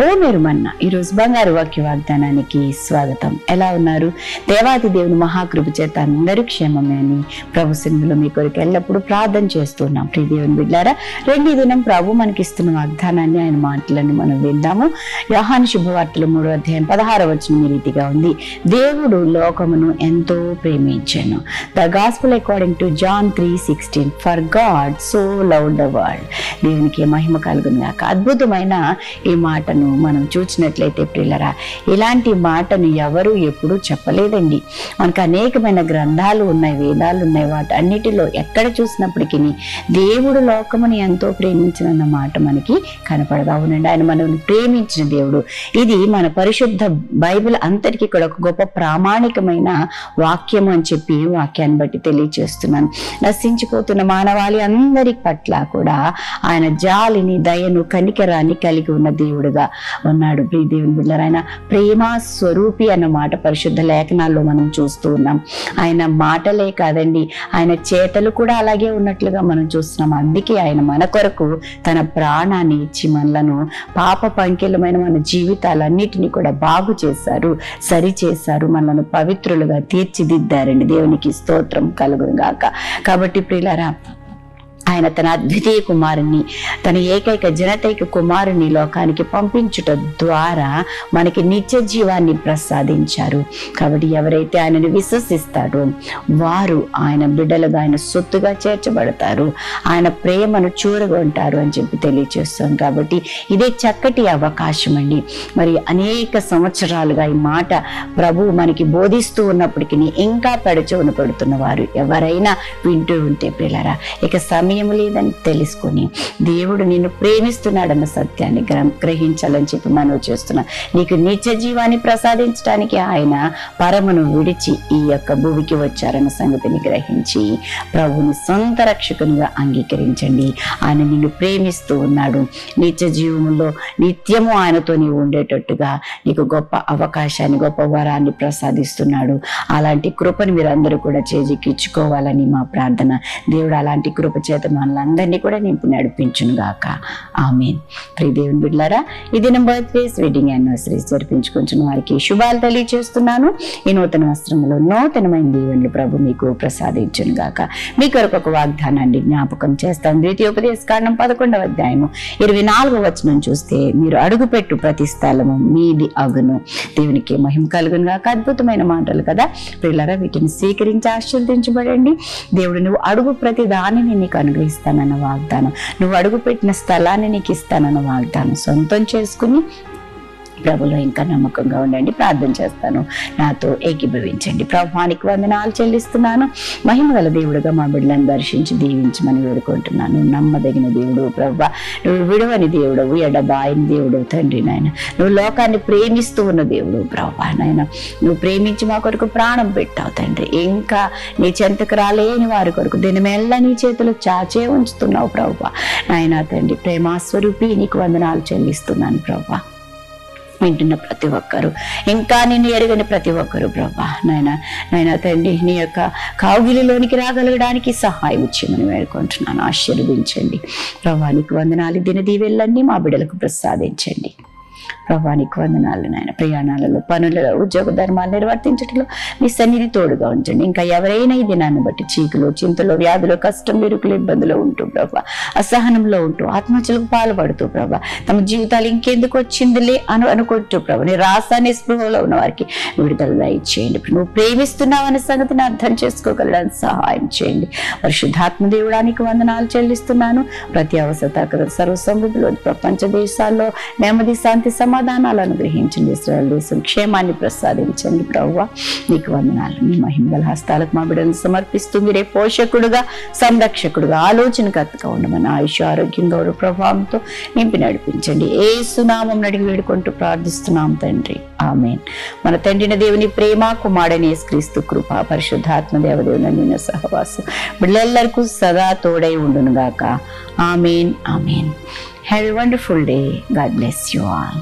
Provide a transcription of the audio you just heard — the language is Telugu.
ఓ మీరు మన్న ఈరోజు బంగారు వాక్య వాగ్దానానికి స్వాగతం. ఎలా ఉన్నారు? దేవాది దేవుని మహాకృప చేత అందరూ క్షేమమే అని ప్రభు సింధులు మీ కొరకు ఎల్లప్పుడూ ప్రార్థన చేస్తున్నాం. ప్రియ దేవుని బిడ్డారా రెండు దినం ప్రభు మనకిస్తున్న వాగ్దానాన్ని ఆయన మాటలను మనం విందాము. యోహాను శుభవార్తలు మూడో అధ్యాయం పదహార వచ్చిన ఈ రీతిగా ఉంది. దేవుడు లోకమును ఎంతో ప్రేమించాను. The gospel according to John three sixteen for God so love the world దేవునికి మహిమ కలుగును గాక అద్భుతమైన ఈ మాటను మనం చూసినట్లయితే ప్రిల్లరా ఇలాంటి మాటను ఎవరు ఎప్పుడూ చెప్పలేదండి. మనకు అనేకమైన గ్రంథాలు ఉన్నాయి వేదాలు ఉన్నాయి. వాటి అన్నిటిలో ఎక్కడ చూసినప్పటికీ దేవుడు లోకముని ఎంతో ప్రేమించిన మాట మనకి కనపడదా అవునండి ఆయన మనల్ని ప్రేమించిన దేవుడు. ఇది మన పరిశుద్ధ బైబిల్ అంతటికీ కూడా ఒక గొప్ప ప్రామాణికమైన వాక్యం అని చెప్పి వాక్యాన్ని బట్టి తెలియజేస్తున్నాను నశించిపోతున్న మానవాళి అందరి పట్ల కూడా ఆయన జాలిని దయను కనికరాన్ని కలిగి ఉన్న దేవుడుగా ఉన్నాడు. ప్రియ దేవుని బిడ్డలారా. ఆయన ప్రేమ స్వరూపి అన్న మాట పరిశుద్ధ లేఖనాల్లో మనం చూస్తూ ఉన్నాం. ఆయన మాటలే కాదండి ఆయన చేతలు కూడా అలాగే ఉన్నట్లుగా మనం చూస్తున్నాం. అందుకే ఆయన మన కొరకు తన ప్రాణాన్ని ఇచ్చి మనలను పాప పంకిలమైన మన జీవితాలన్నిటినీ కూడా బాగు చేశారు సరి చేశారు మనలను పవిత్రులుగా తీర్చిదిద్దారండి. దేవునికి స్తోత్రం కలుగుగాక కాబట్టి ప్రియులారా ఆయన తన అద్వితీయ కుమారుని తన ఏకైక జనతైక కుమారుని లోకానికి పంపించుట ద్వారా మనకి నిత్య జీవాన్ని ప్రసాదించారు. కాబట్టి ఎవరైతే ఆయనను విశ్వసిస్తారో వారు ఆయన బిడ్డలుగా ఆయన సొత్తుగా చేర్చబడతారు. ఆయన ప్రేమను చూరగొంటారు అని చెప్పి తెలియజేస్తాం కాబట్టి ఇదే చక్కటి అవకాశం అండి. మరి అనేక సంవత్సరాలుగా ఈ మాట ప్రభు మనకి బోధిస్తూ ఉన్నప్పటికీ ఇంకా పెడచవును పెడుతున్న వారు ఎవరైనా వింటూ ఉంటే పిల్లరా ఇక సమయం లేదని తెలుసుకొని దేవుడు నిన్ను ప్రేమిస్తున్నాడన్న సత్యాన్ని గ్రహించాలని చెప్పి మనం చేస్తున్నా. నీకు నిత్య జీవాన్ని ప్రసాదించడానికి ఆయన పరమును విడిచి ఈ యొక్క భూమికి వచ్చారన్న సంగతిని గ్రహించి ప్రభుని సొంత రక్షకునిగా అంగీకరించండి. ఆయన నిన్ను ప్రేమిస్తూ ఉన్నాడు. నిత్య జీవంలో నిత్యము ఆయనతో నీవు ఉండేటట్టుగా నీకు గొప్ప అవకాశాన్ని గొప్ప వరాన్ని ప్రసాదిస్తున్నాడు. అలాంటి కృపను మీరందరూ కూడా చేజిక్కించుకోవాలని మా ప్రార్థన. దేవుడు అలాంటి కృప చేత మనల్ని కూడా నింపి నడిపించును గాక. ఆమెన్. ప్రియ దేవుని బిడ్లారా ఇది బర్త్ బర్త్డేస్ వెడ్డింగ్ యానివర్సరీస్ జరిపించుకుంటున్న వారికి శుభాలు తెలియజేస్తున్నాను. ఈ నూతన వస్త్రంలో నూతనమైన దీవెనలు ప్రభు మీకు ప్రసాదించును గాక. మీ కొరకు ఒక వాగ్దానాన్ని జ్ఞాపకం చేస్తాం ద్వితీయోపదేశ కారణం పదకొండవ అధ్యాయము ఇరవై నాలుగవ వచనం చూస్తే మీరు అడుగుపెట్టు ప్రతి స్థలము మీది అగును. దేవునికి మహిమ కలుగును గాక. అద్భుతమైన మాటలు కదా. పిల్లరా వీటిని స్వీకరించి ఆశీర్వదించబడండి. దేవుడు నువ్వు అడుగు ప్రతి దానిని నీకు అనుగ్రహిస్తానన్న వాగ్దానం. నువ్వు అడుగు పెట్టిన స్థలాన్ని నీకు ఇస్తానన్న వాగ్దానం. సొంతం చేసుకుని ప్రభులో ఇంకా నమ్మకంగా ఉండండి ప్రార్థన చేస్తాను. నాతో ఏకీభవించండి. ప్రభానికి వందనాలు చెల్లిస్తున్నాను. మహిమగల దేవుడుగా మా బిడ్డలను దర్శించి దీవించమని వేడుకుంటున్నాను. నమ్మదగిన దేవుడు ప్రభా నువ్వు విడవని దేవుడవు ఎడబాయిని దేవుడు తండ్రి నాయన. నువ్వు లోకాన్ని ప్రేమిస్తూ ఉన్న దేవుడు ప్రభా నాయన. నువ్వు ప్రేమించి మా కొరకు ప్రాణం పెట్టావు తండ్రి. ఇంకా నీ చెంతకు రాలేని వారి కొరకు దినమెల్లా నీ చేతులు చాచే ఉంచుతున్నావు ప్రభా నాయన తండ్రి ప్రేమాస్వరూపి నీకు వందనాలు చెల్లిస్తున్నాను ప్రభా వింటున్న ప్రతి ఒక్కరు. ఇంకా నిన్ను ఎరగని ప్రతి ఒక్కరు ప్రభా. నాయన నాయన తండ్రి నీ యొక్క కావుగిలిలోనికి రాగలగడానికి సహాయం ఇచ్చేయమని వేడుకుంటున్నాను. ఆశీర్వదించండి. ప్రభానికి వందనాలు దినదీ దీవెళ్ళన్నీ మా బిడ్డలకు ప్రసాదించండి. ప్రభానికి వందనాలు నాయన. ప్రయాణాలలో పనులలో ఉద్యోగ ధర్మాలు నిర్వర్తించడంలో మీ సన్నిధి తోడుగా ఉంచండి. ఇంకా ఎవరైనా ఈ దినాన్ని బట్టి చీకులు చింతలు వ్యాధులు కష్టం ఇరుకులు ఇబ్బందులు ఉంటూ ప్రభా అసహనంలో ఉంటూ ఆత్మహత్యలకు పాల్పడుతూ ప్రభా తమ జీవితాలు ఇంకెందుకు వచ్చిందిలే అని అనుకుంటూ ప్రభా నిరాశ నిస్పృహలో ఉన్న వారికి విడుదల దయచేయండి. నువ్వు ప్రేమిస్తున్నావు అనే సంగతిని అర్థం చేసుకోగలడానికి సహాయం చేయండి. పరిశుద్ధాత్మ దేవుడానికి వందనాలు చెల్లిస్తున్నాను. ప్రతి అవసరత సర్వసమృద్ధిలో ప్రపంచ దేశాల్లో నెమ్మది శాంతి సమ సమాధానాలు అనుగ్రహించండి ఇస్రాయల్ దేశం. క్షేమాన్ని ప్రసాదించండి ప్రవ్వ. నీకు వందనాలు. మీ మహిమగల హస్తాలకు మా బిడ్డను సమర్పిస్తుంది. రే పోషకుడుగా సంరక్షకుడుగా ఆలోచనకర్తగా ఉండమని ఆయుష్ ఆరోగ్యం గౌరవ ప్రభావంతో నింపి నడిపించండి. ఏ సునామం నడిగి వేడుకుంటూ ప్రార్థిస్తున్నాం తండ్రి. ఆమె మన తండ్రిన దేవుని ప్రేమ కుమారుడని యేసుక్రీస్తు కృప పరిశుద్ధాత్మ దేవదేవుని నిన్న సహవాసం బిడ్డలందరికీ సదా తోడై ఉండునుగాక. Amen. Amen. Have a wonderful day God bless you all